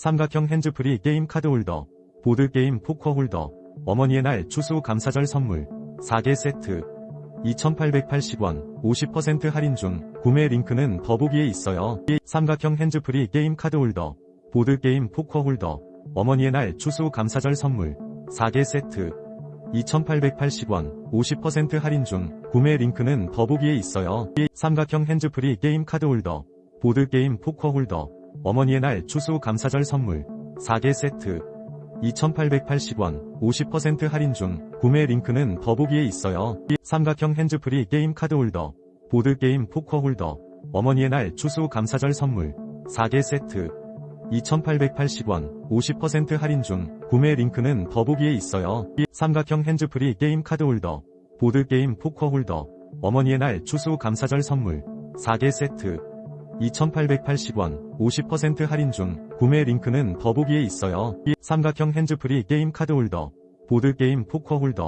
삼각형 핸즈프리 게임 카드 홀더, 보드게임 포커 홀더, 어머니의 날 추수 감사절 선물, 4개 세트, 2,880원, 50% 할인 중, 구매 링크는 더보기에 있어요. 삼각형 핸즈프리 게임 카드 홀더, 보드게임 포커 홀더, 어머니의 날 추수 감사절 선물, 4개 세트, 2,880원, 50% 할인 중, 구매 링크는 더보기에 있어요. 삼각형 핸즈프리 게임 카드 홀더, 보드게임 포커 홀더, 어머니의 날 추수 감사절 선물, 4개 세트, 2,880원, 50% 할인 중, 구매 링크는 더보기에 있어요. 삼각형 핸즈프리 게임 카드 홀더, 보드게임 포커 홀더, 어머니의 날 추수 감사절 선물, 4개 세트, 2,880원, 50% 할인 중, 구매 링크는 더보기에 있어요. 삼각형 핸즈프리 게임 카드 홀더, 보드게임 포커 홀더, 어머니의 날 추수 감사절 선물, 4개 세트, 2,880원, 50% 할인 중, 구매 링크는 더보기에 있어요. 삼각형 핸즈프리 게임 카드 홀더, 보드게임 포커 홀더,